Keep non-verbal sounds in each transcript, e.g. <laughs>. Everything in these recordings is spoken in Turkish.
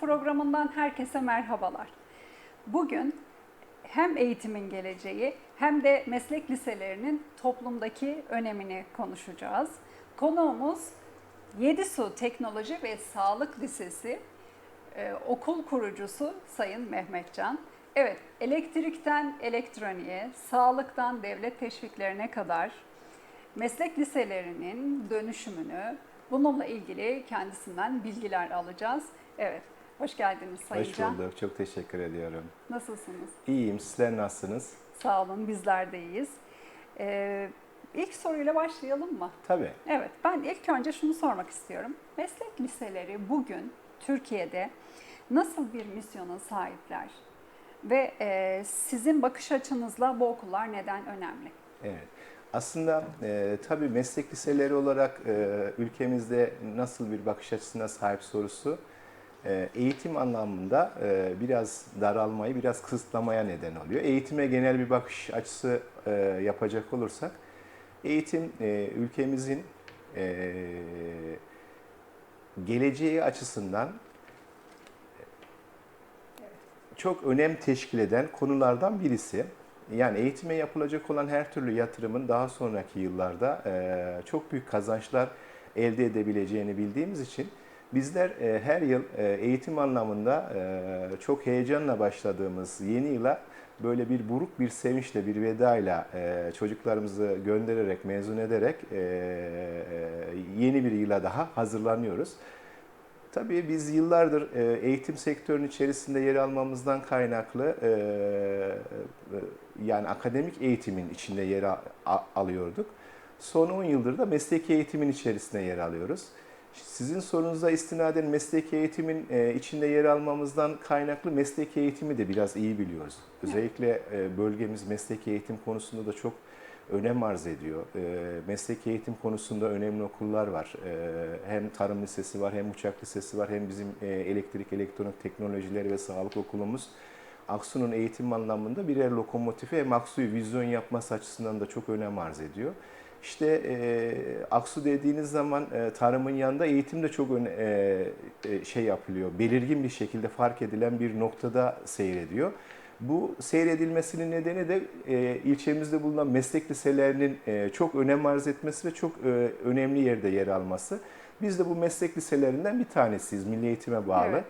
Programından herkese merhabalar. Bugün hem eğitimin geleceği hem de meslek liselerinin toplumdaki önemini konuşacağız. Konuğumuz Yedisu Teknoloji ve Sağlık Lisesi e, okul kurucusu Sayın Mehmetcan. Evet, elektrikten elektroniğe, sağlıktan devlet teşviklerine kadar meslek liselerinin dönüşümünü bununla ilgili kendisinden bilgiler alacağız. Evet, hoş geldiniz Sayın Hoş Can. bulduk. Çok teşekkür ediyorum. Nasılsınız? İyiyim. Sizler nasılsınız? Sağ olun, bizler de iyiyiz. Ee, ilk soruyla başlayalım mı? Tabii. Evet, ben ilk önce şunu sormak istiyorum. Meslek liseleri bugün Türkiye'de nasıl bir misyona sahipler? Ve e, sizin bakış açınızla bu okullar neden önemli? Evet. Aslında e, tabii meslek liseleri olarak e, ülkemizde nasıl bir bakış açısına sahip sorusu eğitim anlamında e, biraz daralmayı, biraz kısıtlamaya neden oluyor. Eğitime genel bir bakış açısı e, yapacak olursak, eğitim e, ülkemizin geleceği açısından çok önem teşkil eden konulardan birisi. Yani eğitime yapılacak olan her türlü yatırımın daha sonraki yıllarda çok büyük kazançlar elde edebileceğini bildiğimiz için bizler e, her yıl e, eğitim anlamında e, çok heyecanla başladığımız yeni yıla böyle bir buruk bir sevinçle, bir vedayla e, çocuklarımızı göndererek, mezun ederek e, e, yeni bir yıla daha hazırlanıyoruz. Tabii biz yıllardır e, eğitim sektörünün içerisinde yer almamızdan kaynaklı e, yani akademik eğitimin içinde yer alıyorduk. Son 10 yıldır da mesleki eğitimin içerisinde yer alıyoruz. Sizin sorunuza istinaden mesleki eğitimin e, içinde yer almamızdan kaynaklı mesleki eğitimi de biraz iyi biliyoruz. Özellikle e, bölgemiz mesleki eğitim konusunda da çok önem arz ediyor. E, mesleki eğitim konusunda önemli okullar var. Hem Tarım Lisesi var, hem Uçak Lisesi var, hem bizim elektrik, elektronik teknolojileri ve sağlık okulumuz. Aksu'nun eğitim anlamında birer lokomotifi hem Aksu'yu vizyon yapması açısından da çok önem arz ediyor. İşte e, Aksu dediğiniz zaman e, tarımın yanında eğitim de çok öne, e, şey yapılıyor, belirgin bir şekilde fark edilen bir noktada seyrediyor. Bu seyredilmesinin nedeni de e, ilçemizde bulunan meslek liselerinin e, çok önem arz etmesi ve çok e, önemli yerde yer alması. Biz de bu meslek liselerinden bir tanesiyiz, milli eğitime bağlı. Evet.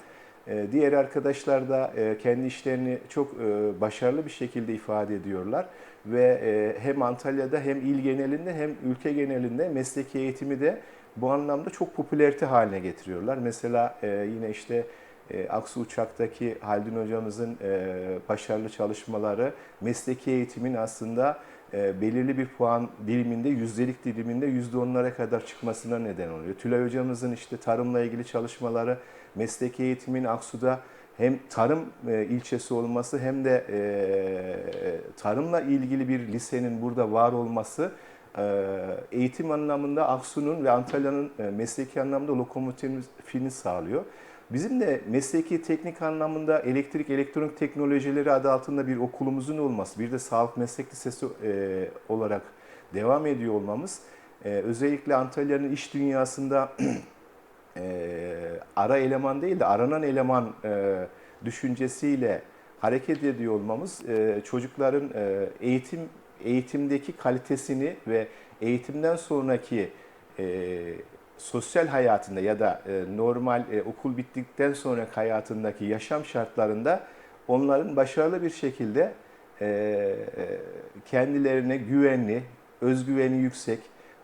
E, Diğer arkadaşlar da e, kendi işlerini çok e, başarılı bir şekilde ifade ediyorlar ve e, hem Antalya'da hem il genelinde hem ülke genelinde mesleki eğitimi de bu anlamda çok popülerite haline getiriyorlar. Mesela yine işte Aksu Uçak'taki Haldun hocamızın başarılı çalışmaları mesleki eğitimin aslında belirli bir puan diliminde, yüzdelik diliminde yüzde onlara kadar çıkmasına neden oluyor. Tülay hocamızın işte tarımla ilgili çalışmaları mesleki eğitimin Aksu'da hem tarım e, ilçesi olması hem de e, tarımla ilgili bir lisenin burada var olması e, eğitim anlamında Aksu'nun ve Antalya'nın mesleki anlamda lokomotifini sağlıyor. Bizim de mesleki teknik anlamında elektrik elektronik teknolojileri adı altında bir okulumuzun olması, bir de sağlık meslek lisesi olarak devam ediyor olmamız, özellikle Antalya'nın iş dünyasında <clears throat> e, ara eleman değil de aranan eleman e, düşüncesiyle hareket ediyor olmamız e, çocukların e, eğitim eğitimdeki kalitesini ve eğitimden sonraki e, sosyal hayatında ya da e, normal e, okul bittikten sonraki hayatındaki yaşam şartlarında onların başarılı bir şekilde e, e, kendilerine güvenli, özgüveni yüksek,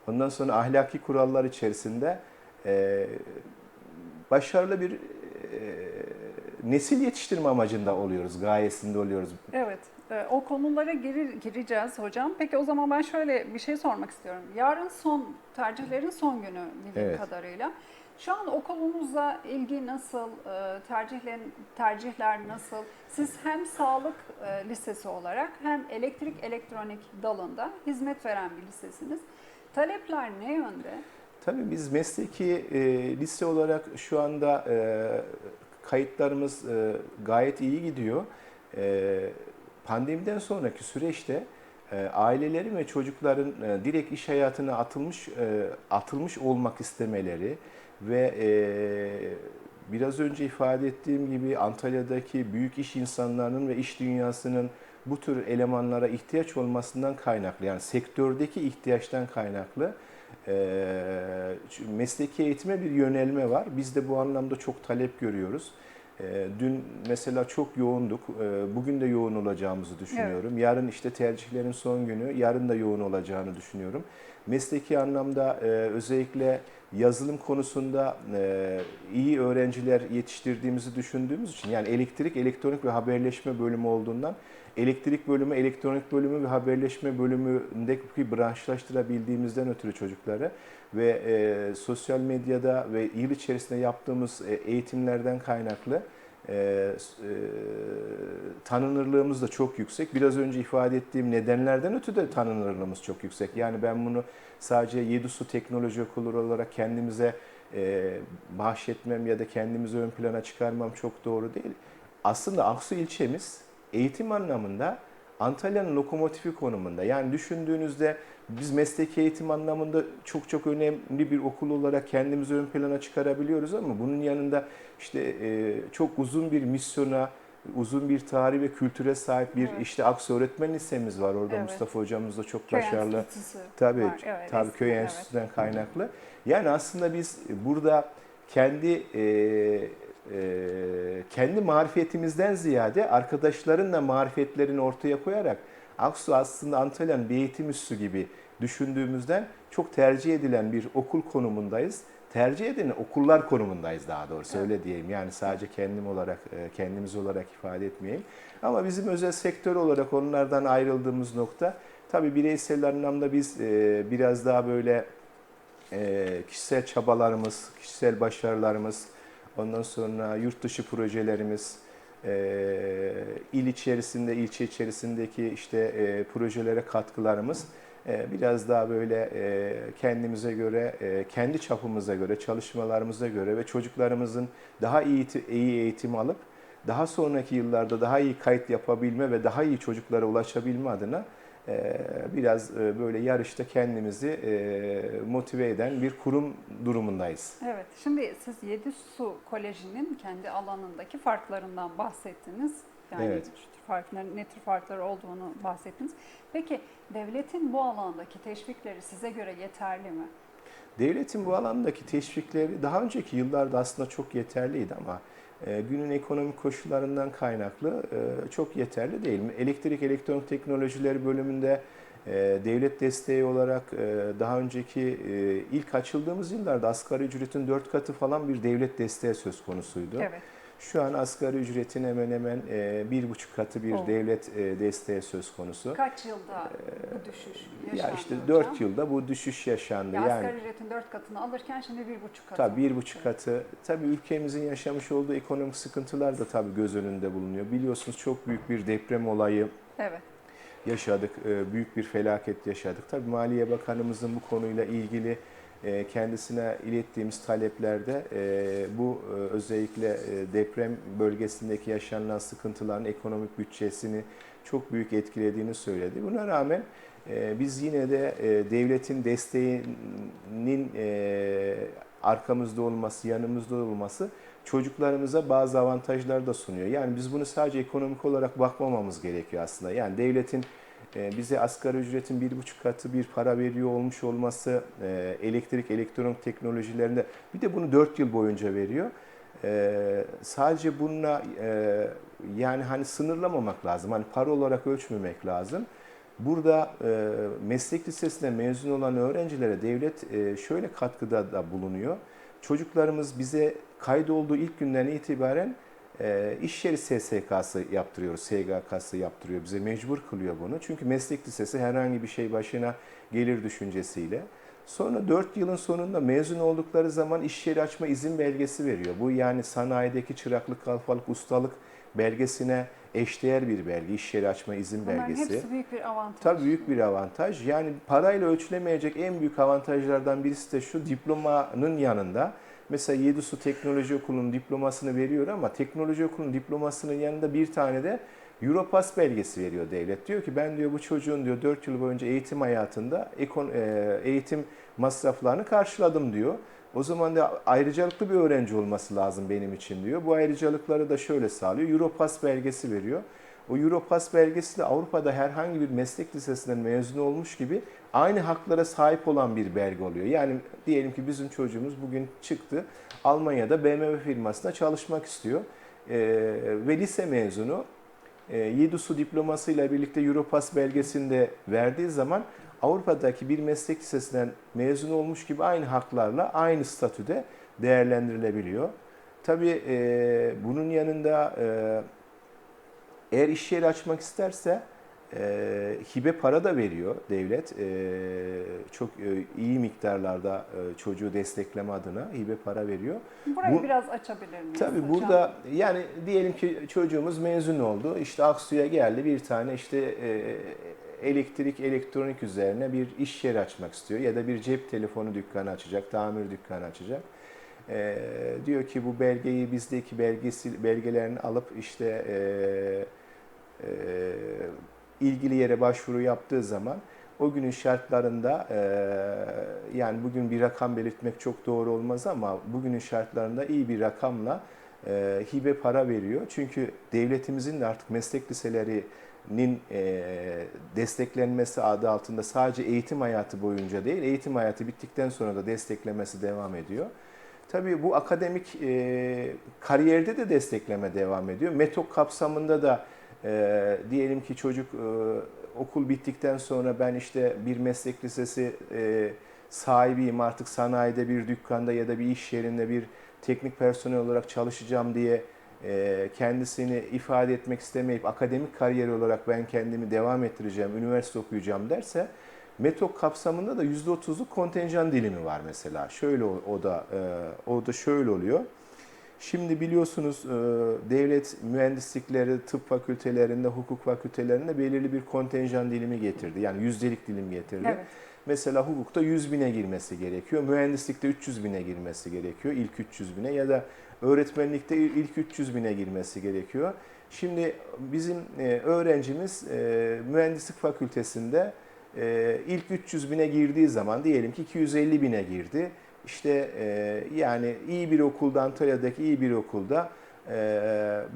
ondan sonra ahlaki kurallar içerisinde e, başarılı bir e, nesil yetiştirme amacında oluyoruz, gayesinde oluyoruz. Evet, e, o konulara girir, gireceğiz hocam. Peki o zaman ben şöyle bir şey sormak istiyorum. Yarın son, tercihlerin son günü bildiğim Evet. kadarıyla. Şu an okulumuzla ilgi nasıl, tercihlerin, tercihler nasıl? Siz hem sağlık lisesi olarak hem elektrik elektronik dalında hizmet veren bir lisesiniz. Talepler ne yönde? Tabii biz mesleki e, lise olarak şu anda e, kayıtlarımız e, gayet iyi gidiyor. E, pandemiden sonraki süreçte e, ailelerin ve çocukların e, direkt iş hayatına atılmış e, atılmış olmak istemeleri ve e, biraz önce ifade ettiğim gibi Antalya'daki büyük iş insanlarının ve iş dünyasının bu tür elemanlara ihtiyaç olmasından kaynaklı yani sektördeki ihtiyaçtan kaynaklı mesleki eğitime bir yönelme var. Biz de bu anlamda çok talep görüyoruz. E, Dün mesela çok yoğunduk. E, Bugün de yoğun olacağımızı düşünüyorum. Yarın işte tercihlerin son günü. Yarın da yoğun olacağını düşünüyorum. Mesleki anlamda e, özellikle yazılım konusunda e, iyi öğrenciler yetiştirdiğimizi düşündüğümüz için yani elektrik, elektronik ve haberleşme bölümü olduğundan elektrik bölümü, elektronik bölümü ve haberleşme bölümündeki branşlaştırabildiğimizden ötürü çocukları ve e, sosyal medyada ve yıl içerisinde yaptığımız e, eğitimlerden kaynaklı e, e, tanınırlığımız da çok yüksek. Biraz önce ifade ettiğim nedenlerden ötürü de tanınırlığımız çok yüksek. Yani ben bunu sadece Yedusu Teknoloji Okulu olarak kendimize e, bahşetmem ya da kendimizi ön plana çıkarmam çok doğru değil. Aslında Aksu ilçemiz eğitim anlamında Antalya'nın lokomotifi konumunda. Yani düşündüğünüzde biz mesleki eğitim anlamında çok çok önemli bir okul olarak kendimizi ön plana çıkarabiliyoruz ama bunun yanında işte e, çok uzun bir misyona, uzun bir tarih ve kültüre sahip bir Evet. işte Aksu Öğretmen Lisemiz var. Orada Evet. Mustafa hocamız da çok Köy başarılı. enstitüsü Tabii, var. Evet, tabii köy evet. enstitüsünden kaynaklı. Yani aslında biz burada kendi e, kendi marifetimizden ziyade arkadaşların da marifetlerini ortaya koyarak Aksu aslında Antalya'nın bir eğitim üssü gibi düşündüğümüzden çok tercih edilen bir okul konumundayız. Tercih edilen okullar konumundayız daha doğrusu öyle diyeyim. Yani sadece kendim olarak, e, kendimiz olarak ifade etmeyeyim. Ama bizim özel sektör olarak onlardan ayrıldığımız nokta tabii bireysel anlamda biz e, biraz daha böyle e, kişisel çabalarımız, kişisel başarılarımız, ondan sonra yurt dışı projelerimiz, e, il içerisinde, ilçe içerisindeki işte e, projelere katkılarımız e, biraz daha böyle e, kendimize göre, e, kendi çapımıza göre, çalışmalarımıza göre ve çocuklarımızın daha iyi, iyi eğitim alıp daha sonraki yıllarda daha iyi kayıt yapabilme ve daha iyi çocuklara ulaşabilme adına biraz e, böyle yarışta kendimizi e, motive eden bir kurum durumundayız. Evet, şimdi siz Yedisu Koleji'nin kendi alanındaki farklarından bahsettiniz. Yani Evet. farkların, ne tür farklar olduğunu bahsettiniz. Peki devletin bu alandaki teşvikleri size göre yeterli mi? Devletin bu alandaki teşvikleri daha önceki yıllarda aslında çok yeterliydi ama günün ekonomik koşullarından kaynaklı e, çok yeterli değil. Elektrik elektronik teknolojileri bölümünde e, devlet desteği olarak e, daha önceki ilk açıldığımız yıllarda asgari ücretin 4 katı falan bir devlet desteği söz konusuydu. Evet. Şu an asgari ücretin hemen hemen e, bir buçuk katı bir Oh. devlet e, desteği söz konusu. Kaç yılda bu düşüş yaşandı Ya işte hocam? 4 yılda bu düşüş yaşandı. Ya yani asgari ücretin 4 katını alırken şimdi bir buçuk katı. Tabii bir buçuk katı. Tabii ülkemizin yaşamış olduğu ekonomik sıkıntılar da tabii göz önünde bulunuyor. Biliyorsunuz çok büyük bir deprem olayı Evet. yaşadık. e, Büyük bir felaket yaşadık. Tabii Maliye Bakanımızın bu konuyla ilgili e, kendisine ilettiğimiz taleplerde e, bu e, özellikle e, deprem bölgesindeki yaşanılan sıkıntıların ekonomik bütçesini çok büyük etkilediğini söyledi. Buna rağmen biz yine de devletin desteğinin arkamızda olması, yanımızda olması çocuklarımıza bazı avantajlar da sunuyor. Yani biz bunu sadece ekonomik olarak bakmamamız gerekiyor aslında. Yani devletin bize asgari ücretin bir buçuk katı bir para veriyor olmuş olması, e, elektrik, elektronik teknolojilerinde bir de bunu dört yıl boyunca veriyor. E, sadece bununla e, yani hani sınırlamamak lazım. Hani para olarak ölçmemek lazım. Burada e, meslek lisesinde mezun olan öğrencilere devlet şöyle katkıda da bulunuyor. Çocuklarımız bize kaydolduğu ilk günden itibaren e, iş yeri SSK'sı yaptırıyoruz, SGK'sı yaptırıyor. Bize mecbur kılıyor bunu. Çünkü meslek lisesi herhangi bir şey başına gelir düşüncesiyle. Sonra 4 yılın sonunda mezun oldukları zaman iş yeri açma izin belgesi veriyor. Bu yani sanayideki çıraklık, kalfalık, ustalık belgesine eşdeğer bir belge, iş yeri açma izin Bunların belgesi. hepsi büyük bir avantaj. Tabii büyük bir avantaj. Yani parayla ölçülemeyecek en büyük avantajlardan birisi de şu diplomanın yanında. Mesela Yedusu Teknoloji Okulu'nun diplomasını veriyor ama teknoloji okulunun diplomasının yanında bir tane de Europass belgesi veriyor devlet. Diyor ki ben diyor bu çocuğun diyor 4 yıl boyunca eğitim hayatında e, eğitim masraflarını karşıladım diyor. O zaman da ayrıcalıklı bir öğrenci olması lazım benim için diyor. Bu ayrıcalıkları da şöyle sağlıyor. Europass belgesi veriyor. O Europass belgesi de Avrupa'da herhangi bir meslek lisesinden mezun olmuş gibi aynı haklara sahip olan bir belge oluyor. Yani diyelim ki bizim çocuğumuz bugün çıktı Almanya'da BMW firmasında çalışmak istiyor. Ee, ve lise mezunu e, YEDUSU diplomasıyla birlikte Europass belgesini de verdiği zaman Avrupa'daki bir meslek lisesinden mezun olmuş gibi aynı haklarla aynı statüde değerlendirilebiliyor. Tabii e, bunun yanında e, eğer iş yeri açmak isterse e, hibe para da veriyor devlet. E, çok e, iyi miktarlarda e, çocuğu destekleme adına hibe para veriyor. Burayı Bu- biraz açabilir miyiz Tabii hocam? burada yani diyelim ki çocuğumuz mezun oldu. İşte Aksu'ya geldi bir tane işte e, elektrik elektronik üzerine bir iş yeri açmak istiyor ya da bir cep telefonu dükkanı açacak, tamir dükkanı açacak. E, diyor ki bu belgeyi bizdeki belgesi belgelerini alıp işte e, e, ilgili yere başvuru yaptığı zaman o günün şartlarında yani bugün bir rakam belirtmek çok doğru olmaz ama bugünün şartlarında iyi bir rakamla hibe para veriyor. Çünkü devletimizin de artık meslek liselerinin e, desteklenmesi adı altında sadece eğitim hayatı boyunca değil, eğitim hayatı bittikten sonra da desteklemesi devam ediyor. Tabii bu akademik kariyerde de destekleme devam ediyor. METOK kapsamında da e, diyelim ki çocuk e, okul bittikten sonra ben işte bir meslek lisesi e, sahibiyim artık sanayide bir dükkanda ya da bir iş yerinde bir teknik personel olarak çalışacağım diye e, kendisini ifade etmek istemeyip akademik kariyer olarak ben kendimi devam ettireceğim, üniversite okuyacağım derse METOK kapsamında da %30'luk kontenjan dilimi var mesela. Şöyle o, o da e, o da şöyle oluyor. Şimdi biliyorsunuz e, devlet mühendislikleri, tıp fakültelerinde, hukuk fakültelerinde belirli bir kontenjan dilimi getirdi. Yani yüzdelik dilim getirdi. Evet. Mesela hukukta 100 bine girmesi gerekiyor. Mühendislikte 300 bine girmesi gerekiyor. ilk 300 bine ya da öğretmenlikte ilk 300 bine girmesi gerekiyor. Şimdi bizim e, öğrencimiz e, mühendislik fakültesinde ilk 300 bine girdiği zaman diyelim ki 250 bine girdi. İşte e, yani iyi bir okulda Antalya'daki iyi bir okulda e,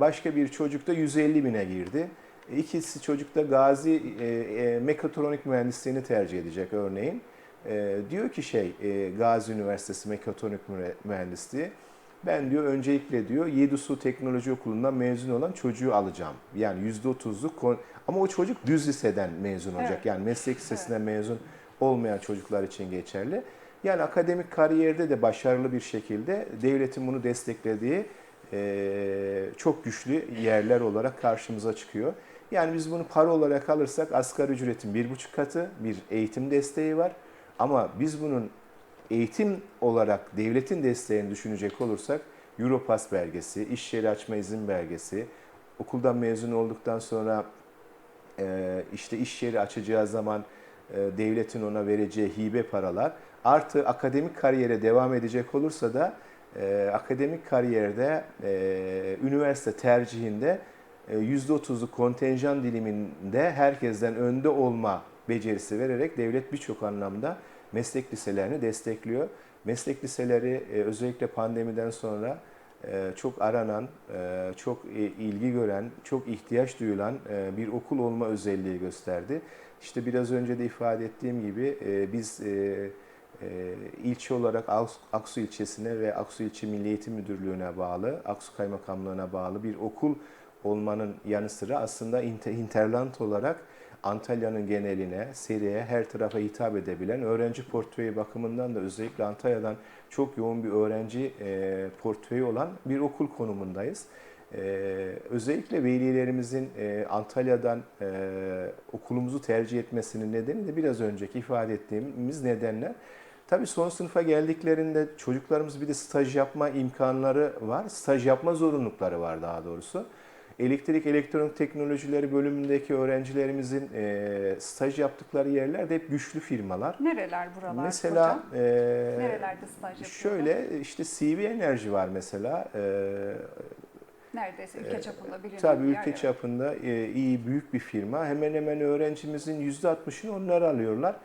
başka bir çocuk da 150 bine girdi. İkisi çocuk da Gazi e, e, mekatronik mühendisliğini tercih edecek örneğin. E, diyor ki şey e, Gazi Üniversitesi mekatronik Mühe- mühendisliği ben diyor öncelikle diyor Yedüsu Teknoloji Okulu'ndan mezun olan çocuğu alacağım. Yani %30'luk kon- ama o çocuk düz liseden mezun olacak. Evet. Yani meslek lisesinden mezun olmayan çocuklar için geçerli. Yani akademik kariyerde de başarılı bir şekilde devletin bunu desteklediği çok güçlü yerler olarak karşımıza çıkıyor. Yani biz bunu para olarak alırsak asgari ücretin bir buçuk katı bir eğitim desteği var. Ama biz bunun eğitim olarak devletin desteğini düşünecek olursak Europass belgesi, iş yeri açma izin belgesi, okuldan mezun olduktan sonra işte iş yeri açacağı zaman devletin ona vereceği hibe paralar artı akademik kariyere devam edecek olursa da e, akademik kariyerde e, üniversite tercihinde e, %30'luk kontenjan diliminde herkesten önde olma becerisi vererek devlet birçok anlamda meslek liselerini destekliyor. Meslek liseleri e, özellikle pandemiden sonra e, çok aranan, e, çok e, ilgi gören, çok ihtiyaç duyulan e, bir okul olma özelliği gösterdi. İşte biraz önce de ifade ettiğim gibi e, biz e, e, ilçe olarak Aks- Aksu ilçesine ve Aksu İlçe Milli Eğitim Müdürlüğü'ne bağlı, Aksu Kaymakamlığı'na bağlı bir okul olmanın yanı sıra aslında inter- hinterland olarak Antalya'nın geneline, seriye, her tarafa hitap edebilen öğrenci portföyü bakımından da özellikle Antalya'dan çok yoğun bir öğrenci e, portföyü olan bir okul konumundayız. E, özellikle velilerimizin e, Antalya'dan e, okulumuzu tercih etmesinin nedeni de biraz önceki ifade ettiğimiz nedenler. Tabii son sınıfa geldiklerinde çocuklarımız bir de staj yapma imkanları var. Staj yapma zorunlulukları var daha doğrusu. Elektrik elektronik teknolojileri bölümündeki öğrencilerimizin e, staj yaptıkları yerler de hep güçlü firmalar. Nereler buralar Mesela hocam? e, Nerelerde staj yapıyorlar? şöyle işte CV Enerji var mesela. E, Neredeyse ülke çapında bilinen Tabii yer, ülke evet. çapında e, iyi büyük bir firma. Hemen hemen öğrencimizin %60'ını onlar alıyorlar.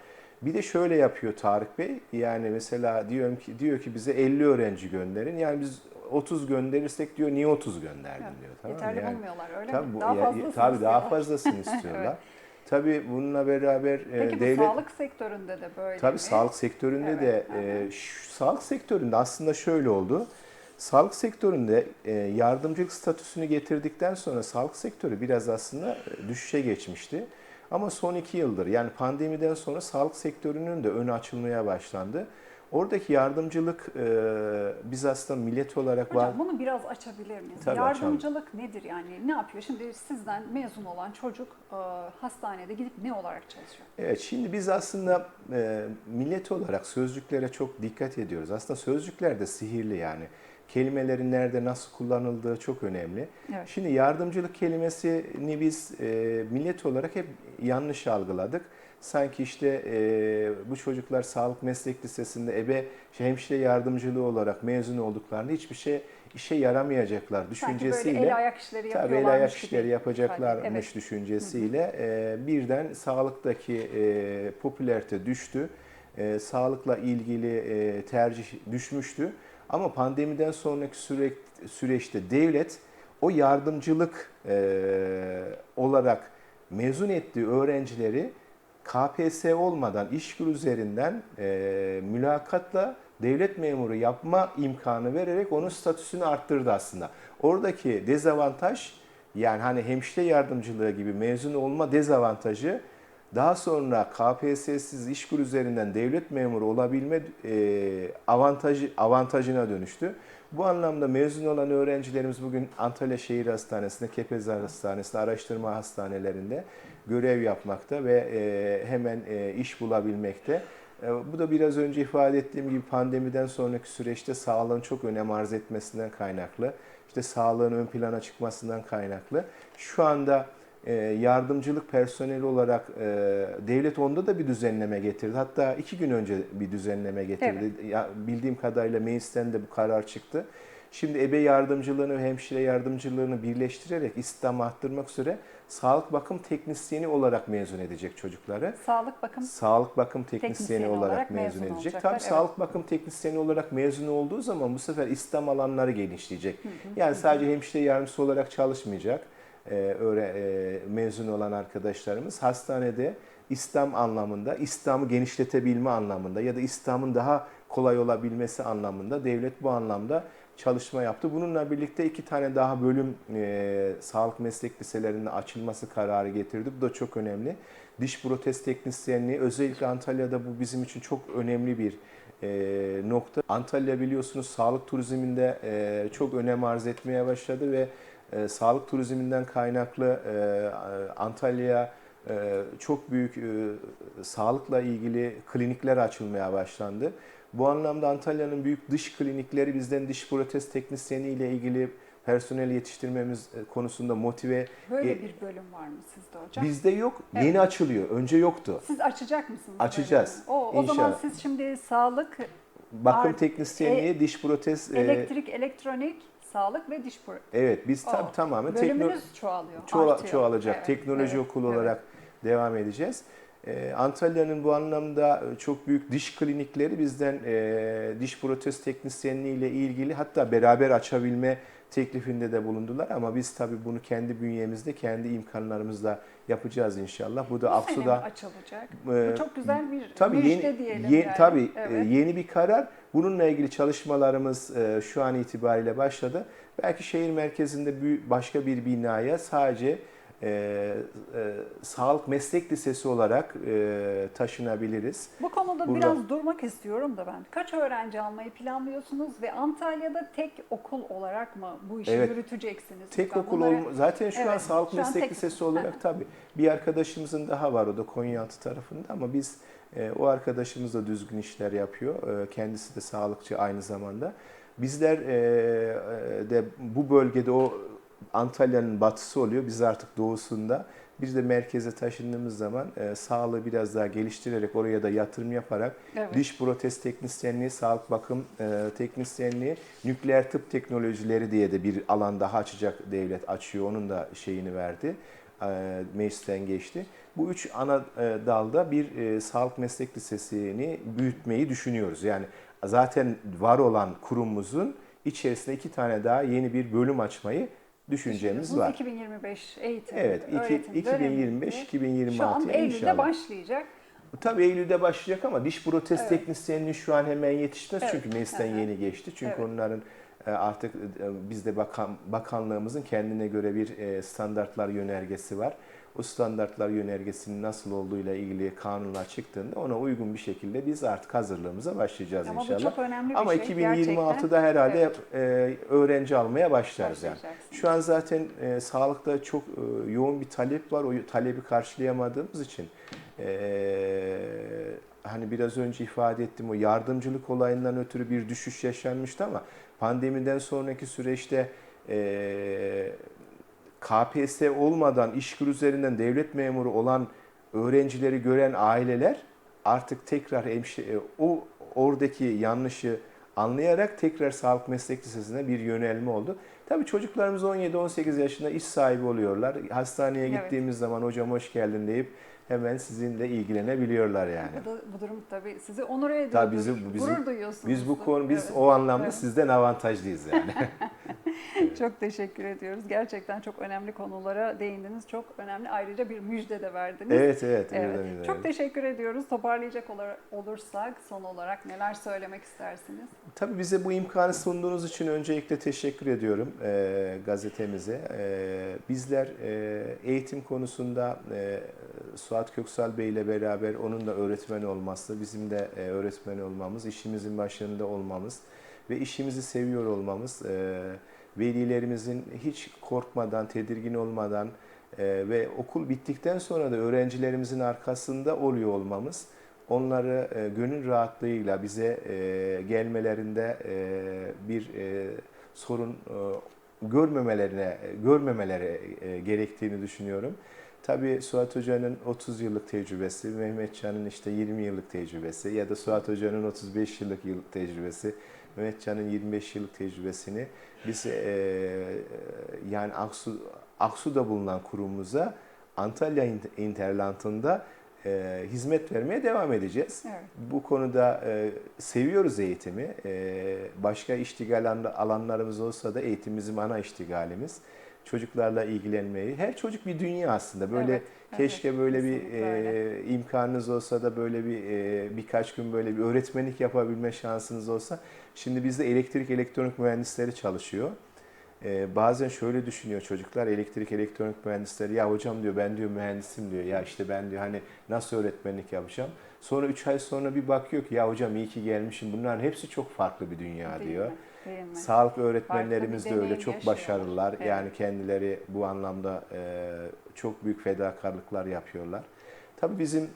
Bir de şöyle yapıyor Tarık Bey. Yani mesela diyorum ki diyor ki bize 50 öğrenci gönderin. Yani biz 30 gönderirsek diyor niye 30 gönderdin Evet. diyor. Tamam mı? Yeterli Yani- bulmuyorlar öyle Tabii, mi? bu- Daha fazlasını tabii daha istiyorlar. fazlasını <laughs> istiyorlar. Evet. Tabii bununla beraber e, Peki bu devlet sağlık sektöründe de böyle Tabii mi? sağlık sektöründe Evet, de e, şu- sağlık sektöründe aslında şöyle oldu. Sağlık sektöründe e, yardımcılık statüsünü getirdikten sonra sağlık sektörü biraz aslında e, düşüşe geçmişti. Ama son iki yıldır yani pandemiden sonra sağlık sektörünün de önü açılmaya başlandı. Oradaki yardımcılık e, biz aslında millet olarak var. Hocam bunu biraz açabilir miyiz? Tabii, Yardımcılık nedir yani? Ne yapıyor? Şimdi sizden mezun olan çocuk e, hastanede gidip ne olarak çalışıyor? Evet, şimdi biz aslında e, millet olarak sözcüklere çok dikkat ediyoruz. Aslında sözcükler de sihirli yani. Kelimelerin nerede nasıl kullanıldığı çok önemli. Evet. Şimdi yardımcılık kelimesini biz e, millet olarak hep yanlış algıladık. Sanki işte e, bu çocuklar sağlık meslek lisesinde ebe şey, hemşire yardımcılığı olarak mezun olduklarında hiçbir şey işe yaramayacaklar Sanki düşüncesiyle. böyle el ayak işleri Tabii el ayak işleri yapacaklarmış Evet. düşüncesiyle e, birden sağlıktaki e, popülerite düştü. E, sağlıkla ilgili e, tercih düşmüştü. Ama pandemiden sonraki süre, süreçte devlet o yardımcılık e, olarak mezun ettiği öğrencileri KPSS olmadan işgür üzerinden e, mülakatla devlet memuru yapma imkanı vererek onun statüsünü arttırdı aslında. Oradaki dezavantaj yani hani hemşire yardımcılığı gibi mezun olma dezavantajı daha sonra KPSS'siz işkur üzerinden devlet memuru olabilme e, avantajı avantajına dönüştü. Bu anlamda mezun olan öğrencilerimiz bugün Antalya Şehir Hastanesi'nde, Kepez Hastanesi'nde, araştırma hastanelerinde görev yapmakta ve e, hemen e, iş bulabilmekte. Bu da biraz önce ifade ettiğim gibi pandemiden sonraki süreçte sağlığın çok önem arz etmesinden kaynaklı. İşte sağlığın ön plana çıkmasından kaynaklı. Şu anda yardımcılık personeli olarak e, devlet onda da bir düzenleme getirdi. Hatta iki gün önce bir düzenleme getirdi. Ya, bildiğim kadarıyla meclisten de bu karar çıktı. Şimdi ebe yardımcılığını ve hemşire yardımcılığını birleştirerek istihdamı arttırmak üzere sağlık bakım teknisyeni olarak mezun edecek çocukları. Sağlık bakım Sağlık bakım teknisyeni, Teknisyeni olarak, olarak mezun mezun edecek. Tabii evet. sağlık bakım teknisyeni olarak mezun olduğu zaman bu sefer istihdam alanları genişleyecek. Yani sadece hemşire yardımcısı olarak çalışmayacak. Öyle e, mezun olan arkadaşlarımız hastanede İslam anlamında, İslam'ı genişletebilme anlamında ya da İslam'ın daha kolay olabilmesi anlamında devlet bu anlamda çalışma yaptı. Bununla birlikte iki tane daha bölüm e, sağlık meslek liselerinde açılması kararı getirdi. Bu da çok önemli. Diş protez teknisyenliği özellikle Antalya'da bu bizim için çok önemli bir e, nokta. Antalya biliyorsunuz sağlık turizminde e, çok önem arz etmeye başladı ve e, sağlık turizminden kaynaklı e, Antalya'ya e, çok büyük e, sağlıkla ilgili klinikler açılmaya başlandı. Bu anlamda Antalya'nın büyük dış klinikleri bizden diş protez teknisyeni ile ilgili personel yetiştirmemiz e, konusunda motive. böyle E, bir bölüm var mı sizde hocam? Bizde yok, Evet. yeni açılıyor. Önce yoktu. Siz açacak mısınız? Açacağız. O, o zaman İnşallah. siz şimdi sağlık, Bakım teknisyenliği, diş protez. e, elektrik, elektronik, sağlık ve diş pro- evet, biz tabii tamamen tekno, Bölümünüz çoğalıyor. çoğala- artıyor. çoğalacak. Evet, Teknoloji evet, okulu evet. olarak devam edeceğiz. Ee, Antalya'nın bu anlamda çok büyük diş klinikleri bizden e, diş protez teknisyenliği ile ilgili hatta beraber açabilme teklifinde de bulundular ama biz tabii bunu kendi bünyemizde, kendi imkanlarımızla yapacağız inşallah. Bu da Bu Aksu'da açılacak. e, Bu çok güzel bir Tabii müjde yeni, diyelim ye- yani. tabii e, Evet. yeni bir karar. Bununla ilgili çalışmalarımız e, şu an itibariyle başladı. Belki şehir merkezinde bir, başka bir binaya sadece e, e, sağlık meslek lisesi olarak e, taşınabiliriz. Bu konuda Burada- biraz durmak istiyorum da ben. Kaç öğrenci almayı planlıyorsunuz ve Antalya'da tek okul olarak mı bu işi Evet. yürüteceksiniz? Tek Lütfen okul olma, zaten şu an Evet, sağlık şu an meslek tek- lisesi olarak tabii bir arkadaşımızın daha var o da Konyaaltı tarafında ama biz e, o arkadaşımız da düzgün işler yapıyor. E, kendisi de sağlıkçı aynı zamanda. Bizler e, e, de bu bölgede o Antalya'nın batısı oluyor. Biz artık doğusunda. Biz de merkeze taşındığımız zaman e, sağlığı biraz daha geliştirerek oraya da yatırım yaparak Evet. diş protez teknisyenliği, sağlık bakım e, teknisyenliği, nükleer tıp teknolojileri diye de bir alan daha açacak devlet açıyor. Onun da şeyini verdi. e, meclisten geçti. Bu üç ana e, dalda bir e, sağlık meslek lisesini büyütmeyi düşünüyoruz. Yani zaten var olan kurumumuzun içerisinde iki tane daha yeni bir bölüm açmayı düşüncemiz var. 2025 eğitim, Evet, öğretim 2025-2026 Şu an Eylül'de inşallah. başlayacak. Tabii Eylül'de başlayacak ama diş protez Evet. teknisyeninin şu an hemen yetişmez Evet. çünkü meclisten yeni geçti. Çünkü Evet. onların e, artık e, bizde bakan, bakanlığımızın kendine göre bir e, standartlar yönergesi var. O standartlar yönergesinin nasıl olduğuyla ilgili kanunlar çıktığında ona uygun bir şekilde biz artık hazırlığımıza başlayacağız Ama bu inşallah. çok önemli bir Ama şey. 2026'da herhalde Evet. e, öğrenci almaya başlarız yani. Şu an zaten e, sağlıkta çok e, yoğun bir talep var. O talebi karşılayamadığımız için e, hani biraz önce ifade ettim o yardımcılık olayından ötürü bir düşüş yaşanmıştı ama pandemiden sonraki süreçte e, KPSS olmadan işkur üzerinden devlet memuru olan öğrencileri gören aileler artık tekrar hemşire, o oradaki yanlışı anlayarak tekrar sağlık meslek lisesine bir yönelme oldu. Tabii çocuklarımız 17-18 yaşında iş sahibi oluyorlar. Hastaneye Evet. gittiğimiz zaman hocam hoş geldin deyip hemen sizinle ilgilenebiliyorlar yani. Bu, da, bu durum tabii sizi onur ediyor. Tabii bizi- bizi- gurur duyuyorsunuz. Biz bu konu biz Evet. o anlamda Evet. sizden avantajlıyız yani. <laughs> <laughs> Çok teşekkür ediyoruz. Gerçekten çok önemli konulara değindiniz. Çok önemli ayrıca bir müjde de verdiniz. evet evet. Evet. öyle. Çok teşekkür ediyoruz. Toparlayacak olursak son olarak neler söylemek istersiniz? Tabii bize bu imkanı sunduğunuz için öncelikle teşekkür ediyorum e, gazetemize. E, bizler e, eğitim konusunda e, Suat Köksal Bey ile beraber onun da öğretmen olması, bizim de e, öğretmen olmamız, işimizin başında olmamız ve işimizi seviyor olmamız, e, velilerimizin hiç korkmadan, tedirgin olmadan e, ve okul bittikten sonra da öğrencilerimizin arkasında oluyor olmamız, onları e, gönül rahatlığıyla bize gelmelerinde bir sorun görmemelerine görmemeleri gerektiğini düşünüyorum. Tabii Suat Hoca'nın 30 yıllık tecrübesi, Mehmetcan'ın işte 20 yıllık tecrübesi ya da Suat Hoca'nın 35 yıllık yıllık tecrübesi, Mehmetcan'ın 25 yıllık tecrübesini biz e, yani Aksu, Aksu'da bulunan kurumumuza Antalya Interland'ında e, hizmet vermeye devam edeceğiz. Evet. Bu konuda e, seviyoruz eğitimi. E, başka iştigal alan- alanlarımız olsa da eğitim bizim ana iştigalimiz. Çocuklarla ilgilenmeyi. Her çocuk bir dünya aslında. Böyle Evet, evet, keşke böyle bir e, imkanınız olsa da böyle bir e, birkaç gün böyle bir öğretmenlik yapabilme şansınız olsa. Şimdi bizde elektrik elektronik mühendisleri çalışıyor. Ee, bazen şöyle düşünüyor çocuklar elektrik elektronik mühendisleri ya hocam diyor ben diyor mühendisim diyor ya işte ben diyor hani nasıl öğretmenlik yapacağım. Sonra 3 ay sonra bir bakıyor ki ya hocam iyi ki gelmişim bunların hepsi çok farklı bir dünya Değil diyor. mi? Değil mi? Sağlık öğretmenlerimiz de öyle çok yaşıyorlar. başarılılar. Evet. Yani kendileri bu anlamda e, çok büyük fedakarlıklar yapıyorlar. Tabii bizim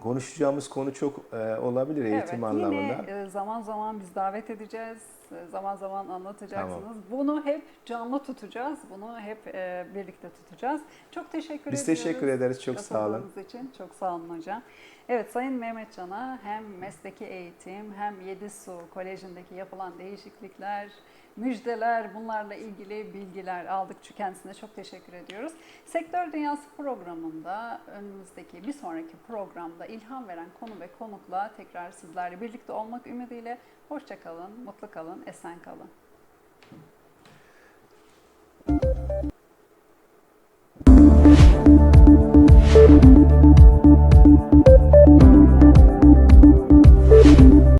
konuşacağımız konu çok e, olabilir eğitim evet, anlamında. Yine e, zaman zaman biz davet edeceğiz. e, Zaman zaman anlatacaksınız. Bunu hep canlı tutacağız. Bunu hep e, birlikte tutacağız. Çok teşekkür Biz ediyoruz. teşekkür ederiz. Çok sağ olun. İçin çok sağ olun hocam. Evet Sayın Mehmet Can'a hem mesleki eğitim hem Yedisu Koleji'ndeki yapılan değişiklikler, müjdeler, bunlarla ilgili bilgiler aldık. çünkü Kendisine çok teşekkür ediyoruz. Sektör Dünyası programında önümüzdeki bir sonraki programda ilham veren konu ve konukla tekrar sizlerle birlikte olmak ümidiyle hoşçakalın, mutlu kalın, esen kalın. Thank you.